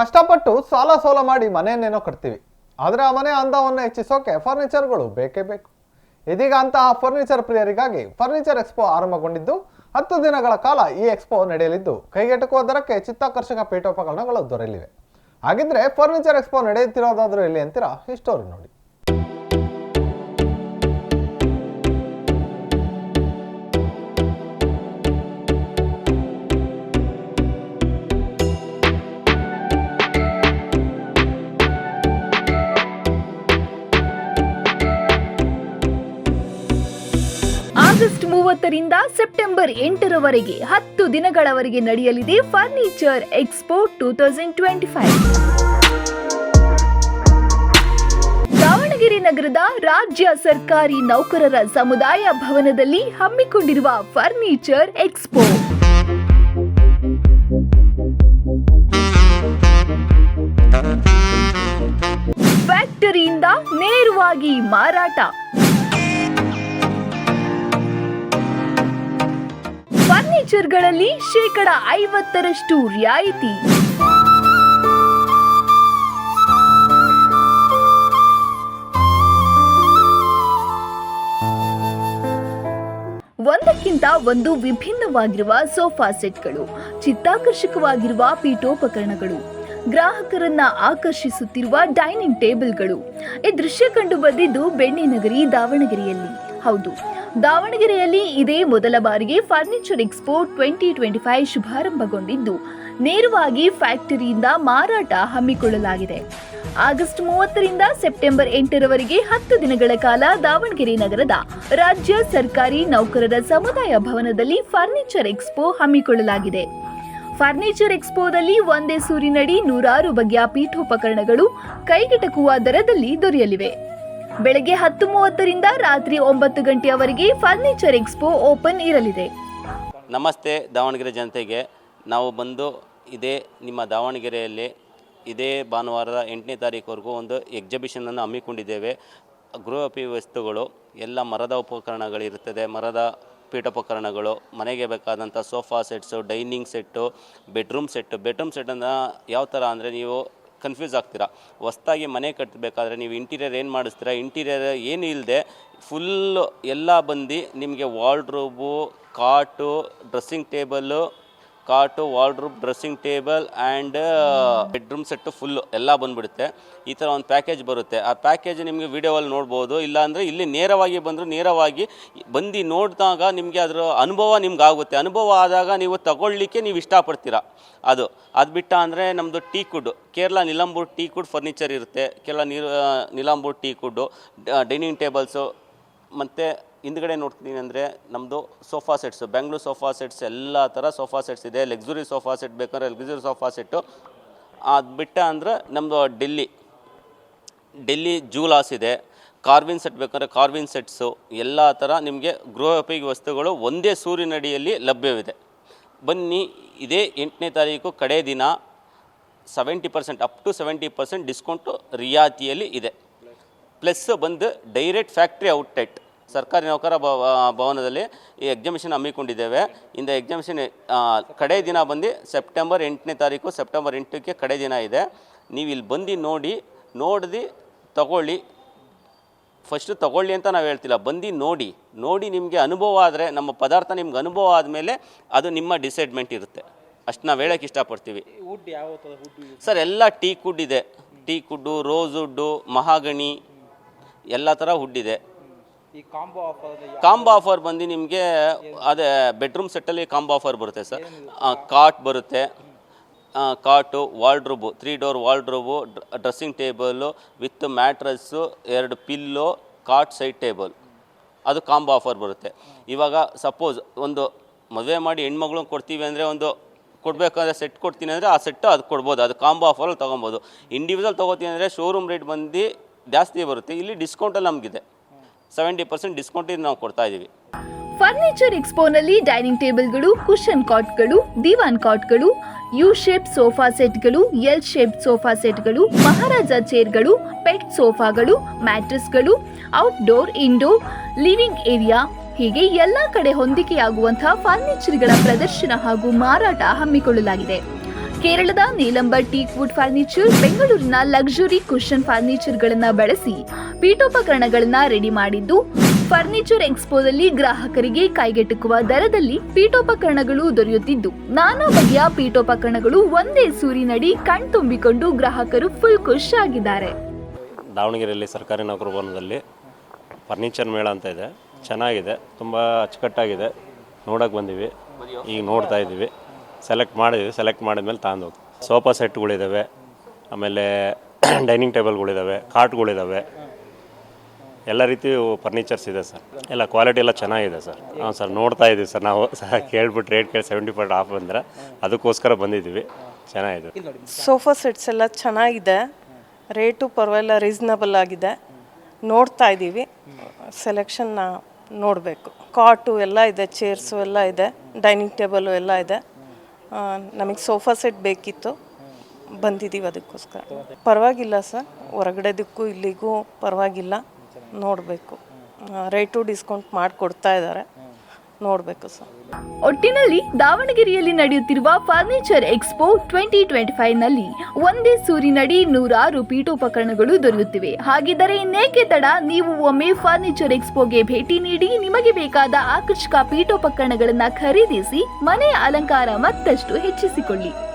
ಕಷ್ಟಪಟ್ಟು ಸಾಲ ಸೋಲ ಮಾಡಿ ಮನೆಯನ್ನೇನೋ ಕಟ್ತೀವಿ. ಆದರೆ ಆ ಮನೆ ಅಂದವನ್ನು ಹೆಚ್ಚಿಸೋಕೆ ಫರ್ನಿಚರ್ಗಳು ಬೇಕೇ ಬೇಕು. ಇದೀಗ ಅಂತಹ ಫರ್ನಿಚರ್ ಪ್ರಿಯರಿಗಾಗಿ ಫರ್ನಿಚರ್ ಎಕ್ಸ್ಪೋ ಆರಂಭಗೊಂಡಿದ್ದು ಹತ್ತು ದಿನಗಳ ಕಾಲ ಈ ಎಕ್ಸ್ಪೋ ನಡೆಯಲಿದ್ದು, ಕೈಗೆಟುಕುವ ದರಕ್ಕೆ ಚಿತ್ತಾಕರ್ಷಕ ಪೀಠೋಪಕರಣಗಳು ದೊರೆಯಲಿವೆ. ಹಾಗಿದ್ರೆ ಫರ್ನಿಚರ್ ಎಕ್ಸ್ಪೋ ನಡೆಯುತ್ತಿರೋದಾದರೂ ಎಲ್ಲಿ ಅಂತೀರಾ? ಹಿಸ್ಟೋರಿ ಸ್ಟೋರಿ ನೋಡಿ. ಆಗಸ್ಟ್ ಮೂವತ್ತರಿಂದ ಸೆಪ್ಟೆಂಬರ್ ಎಂಟರವರೆಗೆ ಹತ್ತು ದಿನಗಳವರೆಗೆ ನಡೆಯಲಿದೆ furniture expo two thousand five. Davanagere ನಗರದ ರಾಜ್ಯ ಸರ್ಕಾರಿ ನೌಕರರ ಸಮುದಾಯ ಭವನದಲ್ಲಿ ಹಮ್ಮಿಕೊಂಡಿರುವ ಫರ್ನಿಚರ್ ಎಕ್ಸ್ಪೋ. ಫ್ಯಾಕ್ಟರಿಯಿಂದ ನೇರವಾಗಿ ಮಾರಾಟ. ಫರ್ನಿಚರ್ಗಳಲ್ಲಿ ಶೇಕಡ ಐವತ್ತರಷ್ಟು ರಿಯಾಯಿತಿ. ಒಂದಕ್ಕಿಂತ ಒಂದು ವಿಭಿನ್ನವಾಗಿರುವ ಸೋಫಾ ಸೆಟ್ಗಳು, ಚಿತ್ತಾಕರ್ಷಕವಾಗಿರುವ ಪೀಠೋಪಕರಣಗಳು, ಗ್ರಾಹಕರನ್ನ ಆಕರ್ಷಿಸುತ್ತಿರುವ ಡೈನಿಂಗ್ ಟೇಬಲ್ಗಳು. ಈ ದೃಶ್ಯ ಕಂಡು ಬಂದಿದ್ದು ಬೆಣ್ಣೆ ನಗರಿ ದಾವಣಗೆರೆಯಲ್ಲಿ. ಹೌದು. ದಾವಣಗೆರೆಯಲ್ಲಿ ಇದೇ ಮೊದಲ ಬಾರಿಗೆ furniture expo twenty twenty five ಶುಭಾರಂಭಗೊಂಡಿದ್ದು. ನೇರವಾಗಿ ಫ್ಯಾಕ್ಟರಿಯಿಂದ ಮಾರಾಟ ಹಮ್ಮಿಕೊಳ್ಳಲಾಗಿದೆ. ಆಗಸ್ಟ್ ಮೂವತ್ತರಿಂದ ಸೆಪ್ಟೆಂಬರ್ ಎಂಟರವರೆಗೆ ಹತ್ತು ದಿನಗಳ ಕಾಲ ದಾವಣಗೆರೆ ನಗರದ ರಾಜ್ಯ ಸರ್ಕಾರಿ ನೌಕರರ ಸಮುದಾಯ ಭವನದಲ್ಲಿ ಫರ್ನಿಚರ್ ಎಕ್ಸ್ಪೋ ಹಮ್ಮಿಕೊಳ್ಳಲಾಗಿದೆ. ಫರ್ನಿಚರ್ ಎಕ್ಸ್ಪೋದಲ್ಲಿ ಒಂದೇ ಸೂರಿನಡಿ ನೂರಾರು ಬಗೆಯ ಪೀಠೋಪಕರಣಗಳು ಕೈಗೆಟಕುವ ದರದಲ್ಲಿ ದೊರೆಯಲಿವೆ. ಬೆಳಗ್ಗೆ ಹತ್ತು ಮೂವತ್ತರಿಂದ ರಾತ್ರಿ ಒಂಬತ್ತು ಗಂಟೆಯವರೆಗೆ ಫರ್ನಿಚರ್ ಎಕ್ಸ್ಪೋ ಓಪನ್ ಇರಲಿದೆ. ನಮಸ್ತೆ ದಾವಣಗೆರೆ ಜನತೆಗೆ. ನಾವು ಬಂದು ಇದೇ ನಿಮ್ಮ ದಾವಣಗೆರೆಯಲ್ಲಿ ಇದೇ ಭಾನುವಾರದ ಎಂಟನೇ ತಾರೀಕುವರೆಗೂ ಒಂದು ಎಕ್ಸಿಬಿಷನನ್ನು ಹಮ್ಮಿಕೊಂಡಿದ್ದೇವೆ. ಗೃಹೋಪಿ ವಸ್ತುಗಳು ಎಲ್ಲ ಮರದ ಉಪಕರಣಗಳಿರುತ್ತದೆ, ಮರದ ಪೀಠೋಪಕರಣಗಳು, ಮನೆಗೆ ಬೇಕಾದಂಥ sofa sets dining set bedroom set bedroom ಸೆಟ್ಟನ್ನು ಯಾವ ಥರ ಅಂದರೆ ನೀವು ಕನ್ಫ್ಯೂಸ್ ಆಗ್ತೀರಾ? ಹೊಸ್ದಾಗಿ ಮನೆ ಕಟ್ಟಬೇಕಾದ್ರೆ ನೀವು ಇಂಟೀರಿಯರ್ ಏನು ಮಾಡಿಸ್ತೀರಾ? ಇಂಟೀರಿಯರ್ ಏನು ಇಲ್ಲದೆ ಫುಲ್ಲು ಎಲ್ಲ ಬಂದು ನಿಮಗೆ ವಾಲ್ಡ್ರೋಬು cot dressing table cot wardrobe dressing table and bedroom set full ಎಲ್ಲ ಬಂದುಬಿಡುತ್ತೆ. ಈ ಥರ ಒಂದು ಪ್ಯಾಕೇಜ್ ಬರುತ್ತೆ. ಆ ಪ್ಯಾಕೇಜ್ ನಿಮಗೆ ವಿಡಿಯೋವಲ್ಲಿ ನೋಡ್ಬೋದು. ಇಲ್ಲಾಂದರೆ ಇಲ್ಲಿ ನೇರವಾಗಿ ಬಂದರೂ ನೇರವಾಗಿ ಬಂದು ನೋಡಿದಾಗ ನಿಮಗೆ ಅದರ ಅನುಭವ ನಿಮ್ಗೆ ಆಗುತ್ತೆ ಅನುಭವ ಆದಾಗ ನೀವು ತಗೊಳ್ಳಿಕ್ಕೆ ನೀವು ಇಷ್ಟಪಡ್ತೀರ. ಅದು ಅದು ಬಿಟ್ಟ ಅಂದರೆ ನಮ್ಮದು teakwood Kerala Nilambur teakwood furniture ಇರುತ್ತೆ. ಕೇರಳ ನೀರು ನಿಲಂಬೂರ್ ಟೀ ಕುಡ್ಡು ಡೈನಿಂಗ್ ಟೇಬಲ್ಸು ಮತ್ತು ಹಿಂದ್ಗಡೆ ನೋಡ್ತೀನಿ ಅಂದರೆ ನಮ್ಮದು sofa sets Bengaluru sofa sets ಎಲ್ಲ ಥರ ಸೋಫಾ ಸೆಟ್ಸ್ ಇದೆ. ಲಕ್ಸುರಿ ಸೋಫಾ ಸೆಟ್ ಬೇಕಂದ್ರೆ ಲಕ್ಸುರಿ ಸೋಫಾ ಸೆಟ್ಟು ಅದು ಬಿಟ್ಟ ಅಂದರೆ ನಮ್ಮದು ಡೆಲ್ಲಿ. ಡೆಲ್ಲಿ ಜೂಲಾಸ್ ಇದೆ. ಕಾರ್ವಿನ್ ಸೆಟ್ ಬೇಕಾದ್ರೆ ಕಾರ್ವಿನ್ ಸೆಟ್ಸು ಎಲ್ಲ ಥರ ನಿಮಗೆ ಗೃಹೋಪಯೋಗಿ ವಸ್ತುಗಳು ಒಂದೇ ಸೂರಿನಡಿಯಲ್ಲಿ ಲಭ್ಯವಿದೆ. ಬನ್ನಿ, ಇದೇ ಎಂಟನೇ ತಾರೀಕು ಕಡೆ ದಿನ seventy percent up to seventy percent discount ರಿಯಾಯಿತಿಯಲ್ಲಿ ಇದೆ. ಪ್ಲಸ್ ಬಂದು ಡೈರೆಕ್ಟ್ ಫ್ಯಾಕ್ಟ್ರಿ ಔಟ್ಲೆಟ್ ಸರ್ಕಾರಿ ನೌಕರ ಭವ ಭವನದಲ್ಲಿ ಈ ಎಕ್ಸಿಮಿಷನ್ ಹಮ್ಮಿಕೊಂಡಿದ್ದೇವೆ. ಇಂದ ಎಕ್ಸಿಮಿಷನ್ ಕಡೆ ದಿನ ಬಂದು ಸೆಪ್ಟೆಂಬರ್ ಎಂಟನೇ ತಾರೀಕು ಸೆಪ್ಟೆಂಬರ್ ಎಂಟಕ್ಕೆ ಕಡೆ ದಿನ ಇದೆ. ನೀವು ಇಲ್ಲಿ ಬಂದು ನೋಡಿ ನೋಡಿದು ತಗೊಳ್ಳಿ. ಫಸ್ಟು ತಗೊಳ್ಳಿ ಅಂತ ನಾವು ಹೇಳ್ತಿಲ್ಲ ಬಂದು ನೋಡಿ. ನೋಡಿ ನಿಮಗೆ ಅನುಭವ ಆದರೆ ನಮ್ಮ ಪದಾರ್ಥ ನಿಮ್ಗೆ ಅನುಭವ ಆದಮೇಲೆ ಅದು ನಿಮ್ಮ ಡಿಸೈಡ್ಮೆಂಟ್ ಇರುತ್ತೆ. ಅಷ್ಟು ನಾವು ಹೇಳೋಕ್ಕೆ ಇಷ್ಟಪಡ್ತೀವಿ. ವುಡ್ ಯಾವ ಸರ್ ಎಲ್ಲ ಟೀ ಕುಡ್ ಇದೆ. ಟೀ ಕುಡ್ಡು ರೋಸ್ ವುಡ್ಡು ಮಹಾಗಣಿ ಎಲ್ಲ ಥರ ವುಡ್ ಇದೆ. ಕಾಂಬೋ ಆಫರ್ ಕಾಂಬೋ ಆಫರ್ ಬಂದು ನಿಮಗೆ ಅದೇ ಬೆಡ್ರೂಮ್ ಸೆಟ್ಟಲ್ಲಿ ಕಾಂಬೋ ಆಫರ್ ಬರುತ್ತೆ ಸರ್ ಕಾಟ್ ಬರುತ್ತೆ. Cot wardrobe three door wardrobe dressing table with mattress ಎರಡು ಪಿಲ್ಲು ಕಾಟ್ ಸೈಡ್ ಟೇಬಲ್ ಅದು ಕಾಂಬೋ ಆಫರ್ ಬರುತ್ತೆ. ಇವಾಗ ಸಪೋಸ್ ಒಂದು ಮದುವೆ ಮಾಡಿ ಹೆಣ್ಮಗಳು ಕೊಡ್ತೀವಿ ಅಂದರೆ ಒಂದು ಕೊಡಬೇಕಾದ್ರೆ ಸೆಟ್ ಕೊಡ್ತೀನಿ ಅಂದರೆ ಆ ಸೆಟ್ಟು ಅದು ಕೊಡ್ಬೋದು. ಅದು ಕಾಂಬೋ ಆಫರಲ್ಲಿ ತೊಗೊಬೋದು. ಇಂಡಿವಿಜುವಲ್ ತೊಗೋತೀನಿ ಅಂದರೆ ಶೋರೂಮ್ ರೇಟ್ ಬಂದು ಜಾಸ್ತಿ ಬರುತ್ತೆ. ಇಲ್ಲಿ ಡಿಸ್ಕೌಂಟಲ್ಲಿ ನಮಗಿದೆ. ಸೆವೆಂಟಿ ಪರ್ಸೆಂಟ್ ಡಿಸ್ಕೌಂಟಿಗೆ ನಾವು ಕೊಡ್ತಾ ಇದ್ದೀವಿ. ಫರ್ನಿಚರ್ ಎಕ್ಸ್ಪೋನಲ್ಲಿ ಡೈನಿಂಗ್ ಟೇಬಲ್ಗಳು ಕುಷನ್ ಕಾಟ್ಗಳು ದಿವಾನ್ ಕಾಟ್ಗಳು ಯು ಶೇಪ್ ಸೋಫಾ ಸೆಟ್ಗಳು ಎಲ್ ಶೇಪ್ ಸೋಫಾ ಸೆಟ್ಗಳು ಮಹಾರಾಜ ಚೇರ್ಗಳು ಪೆಟ್ ಸೋಫಾಗಳು ಮ್ಯಾಟ್ರೆಸ್ಗಳು ಔಟ್ಡೋರ್ ಇಂಡೋರ್ ಲಿವಿಂಗ್ ಏರಿಯಾ ಹೀಗೆ ಎಲ್ಲ ಕಡೆ ಹೊಂದಿಕೆಯಾಗುವಂತಹ ಫರ್ನಿಚರ್ಗಳ ಪ್ರದರ್ಶನ ಹಾಗೂ ಮಾರಾಟ ಹಮ್ಮಿಕೊಳ್ಳಲಾಗಿದೆ. ಕೇರಳದ ನೀಲಂಬರ್ ಟೀಕ್ ವುಡ್ ಫರ್ನಿಚರ್, ಬೆಂಗಳೂರಿನ ಲಕ್ಸುರಿ ಕುಷನ್ ಫರ್ನಿಚರ್ಗಳನ್ನು ಬಳಸಿ ಪೀಠೋಪಕರಣಗಳನ್ನ ರೆಡಿ ಮಾಡಿದ್ದು. ಫರ್ನಿಚರ್ ಎಕ್ಸ್ಪೋದಲ್ಲಿ ಗ್ರಾಹಕರಿಗೆ ಕೈಗೆಟುಕುವ ದರದಲ್ಲಿ ಪೀಠೋಪಕರಣಗಳು ದೊರೆಯುತ್ತಿದ್ದು. ನಾನಾ ಬಗೆಯ ಪೀಠೋಪಕರಣಗಳು ಒಂದೇ ಸೂರಿನಡಿ ಕಣ್ತುಂಬಿಕೊಂಡು ಗ್ರಾಹಕರು ಫುಲ್ ಖುಷ್ ಆಗಿದ್ದಾರೆ. ದಾವಣಗೆರೆಯಲ್ಲಿ ಸರ್ಕಾರಿ ನೌಕರ ಭವನದಲ್ಲಿ ಫರ್ನಿಚರ್ ಮೇಳ ಅಂತ ಇದೆ. ಚೆನ್ನಾಗಿದೆ. ತುಂಬ ಅಚ್ಚುಕಟ್ಟಾಗಿದೆ. ನೋಡಕ್ಕೆ ಬಂದಿವಿ. ಈಗ ನೋಡ್ತಾ ಇದ್ದೀವಿ. ಸೆಲೆಕ್ಟ್ ಮಾಡಿದ್ವಿ ಸೆಲೆಕ್ಟ್ ಮಾಡಿದ್ಮೇಲೆ ತಗೊಂಡು ಹೋಗ್ತೀವಿ ಸೋಫಾ ಸೆಟ್ಗಳಿದ್ದಾವೆ ಆಮೇಲೆ ಡೈನಿಂಗ್ ಟೇಬಲ್ಗಳಿದ್ದಾವೆ ಕಾಟ್ಗಳಿದ್ದಾವೆ ಎಲ್ಲ ರೀತಿ ಫರ್ನಿಚರ್ಸ್ ಇದೆ ಸರ್. ಎಲ್ಲ ಕ್ವಾಲಿಟಿ ಎಲ್ಲ ಚೆನ್ನಾಗಿದೆ ಸರ್. ಹಾಂ ಸರ್ ನೋಡ್ತಾ ಇದ್ದೀವಿ ಸರ್. ನಾವು ಸಹ ಕೇಳ್ಬಿಟ್ಟು ರೇಟ್ ಕೇಳಿ ಸೆವೆಂಟಿ ಫೈವ್ ಆಫ್ ಬಂದರೆ ಅದಕ್ಕೋಸ್ಕರ ಬಂದಿದ್ದೀವಿ. ಚೆನ್ನಾಗಿದೆ. ಸೋಫಾ ಸೆಟ್ಸ್ ಎಲ್ಲ ಚೆನ್ನಾಗಿದೆ. ರೇಟು ಪರವಾಗಿಲ್ಲ ರೀಸ್ನಬಲ್ ಆಗಿದೆ. ನೋಡ್ತಾ ಇದ್ದೀವಿ ಸೆಲೆಕ್ಷನ್ನ ನೋಡಬೇಕು. ಕಾಟು ಎಲ್ಲ ಇದೆ ಚೇರ್ಸು ಎಲ್ಲ ಇದೆ ಡೈನಿಂಗ್ ಟೇಬಲು ಎಲ್ಲ ಇದೆ. ನಮಗೆ ಸೋಫಾ ಸೆಟ್ ಬೇಕಿತ್ತು. ಬಂದಿದ್ದೀವಿ ಅದಕ್ಕೋಸ್ಕರ. ಪರವಾಗಿಲ್ಲ ಸರ್. ಹೊರಗಡೆದಕ್ಕೂ ಇಲ್ಲಿಗೂ ಪರವಾಗಿಲ್ಲ. ನೋಡಬೇಕು. ರೇಟು ಡಿಸ್ಕೌಂಟ್ ಮಾಡಿಕೊಡ್ತಾ ಇದ್ದಾರೆ. ನೋಡಬೇಕು ಸರ್ ಒಟ್ಟಿನಲ್ಲಿ ದಾವಣಗೆರೆಯಲ್ಲಿ ನಡೆಯುತ್ತಿರುವ ಫರ್ನಿಚರ್ ಎಕ್ಸ್ಪೋ ಟ್ವೆಂಟಿ ಟ್ವೆಂಟಿ ಫೈವ್ನಲ್ಲಿ ಒಂದೇ ಸೂರಿನಡಿ ನೂರಾರು ಪೀಠೋಪಕರಣಗಳು ದೊರೆಯುತ್ತಿವೆ. ಹಾಗಿದ್ದರೆ ಇನ್ನೇಕೆ ತಡ? ನೀವು ಒಮ್ಮೆ ಫರ್ನಿಚರ್ ಎಕ್ಸ್ಪೋಗೆ ಭೇಟಿ ನೀಡಿ, ನಿಮಗೆ ಬೇಕಾದ ಆಕರ್ಷಕ ಪೀಠೋಪಕರಣಗಳನ್ನು ಖರೀದಿಸಿ, ಮನೆಯ ಅಲಂಕಾರ ಮತ್ತಷ್ಟು ಹೆಚ್ಚಿಸಿಕೊಳ್ಳಿ.